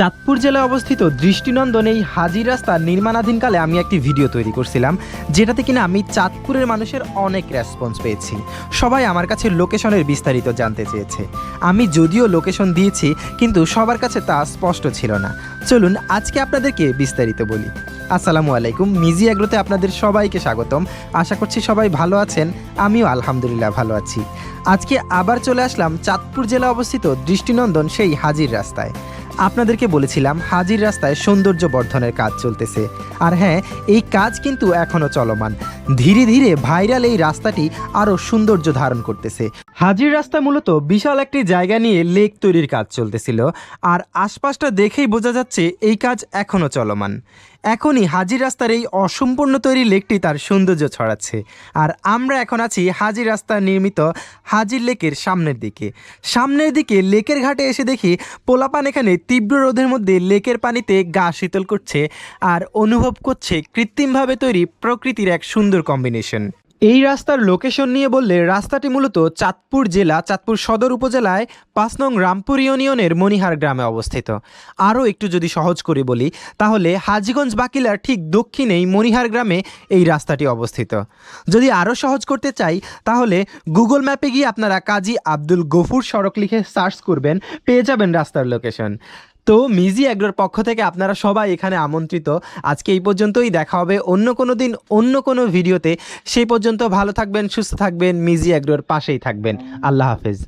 চাঁদপুর জেলায় অবস্থিত দৃষ্টিনন্দন এই হাজির রাস্তা নির্মাণাধীনকালে আমি একটি ভিডিও তৈরি করছিলাম, যেটাতে কিনা আমি চাঁদপুরের মানুষের অনেক রেসপন্স পেয়েছি। সবাই আমার কাছে লোকেশনের বিস্তারিত জানতে চেয়েছে। আমি যদিও লোকেশন দিয়েছি, কিন্তু সবার কাছে তা স্পষ্ট ছিল না। চলুন, আজকে আপনাদেরকে বিস্তারিত বলি। আসসালামু আলাইকুম, মিজি এগ্রোতে আপনাদের সবাইকে স্বাগতম। আশা করছি সবাই ভালো আছেন, আমিও আলহামদুলিল্লাহ ভালো আছি। আজকে আবার চলে আসলাম চাঁদপুর জেলা অবস্থিত দৃষ্টিনন্দন সেই হাজির রাস্তায়। আপনাদেরকে বলেছিলাম হাজির রাস্তায় সৌন্দর্য বর্ধনের কাজ চলতেছে। আর হ্যাঁ এই কাজ কিন্তু এখনও চলমান। ধীরে ধীরে ভাইরাল এই রাস্তাটি আরও সৌন্দর্য ধারণ করতেছে। হাজির রাস্তা মূলত বিশাল একটি জায়গা নিয়ে লেক তৈরির কাজ চলতেছিল। আর আশপাশটা দেখেই বোঝা যাচ্ছে এই কাজ এখনও চলমান। এখনই হাজির রাস্তার এই অসম্পূর্ণ তৈরি লেকটি তার সৌন্দর্য ছড়াচ্ছে। আর আমরা এখন আছি হাজির রাস্তা নির্মিত হাজির লেকের সামনের দিকে। সামনের দিকে লেকের ঘাটে এসে দেখি পোলাপান এখানে তীব্র রোদের মধ্যে লেকের পানিতে গা শীতল করছে আর অনুভব করছে কৃত্রিমভাবে তৈরি প্রকৃতির এক সুন্দর কম্বিনেশন এই রাস্তার লোকেশন নিয়ে বললে রাস্তাটি মূলত চাঁদপুর জেলা, চাঁদপুর সদর উপজেলায় পাঁচ নং রামপুর ইউনিয়নের মনিহার গ্রামে অবস্থিত। আরও একটু যদি সহজ করে বলি, তাহলে হাজিগঞ্জ বাকিলার ঠিক দক্ষিণেই মনিহার গ্রামে এই রাস্তাটি অবস্থিত। যদি আরও সহজ করতে চাই, তাহলে গুগল ম্যাপে গিয়ে আপনারা কাজী আব্দুল গফুর সড়ক লিখে সার্চ করবেন, পেয়ে যাবেন রাস্তার লোকেশন তো মিজি অ্যাগ্রোর পক্ষ থেকে আপনারা সবাই এখানে আমন্ত্রিত। আজকে এই পর্যন্তই, দেখা হবে অন্য কোনো দিন, অন্য কোনো ভিডিওতে। সেই পর্যন্ত ভালো থাকবেন, সুস্থ থাকবেন, মিজি অ্যাগ্রোর পাশেই থাকবেন। আল্লাহ হাফেজ।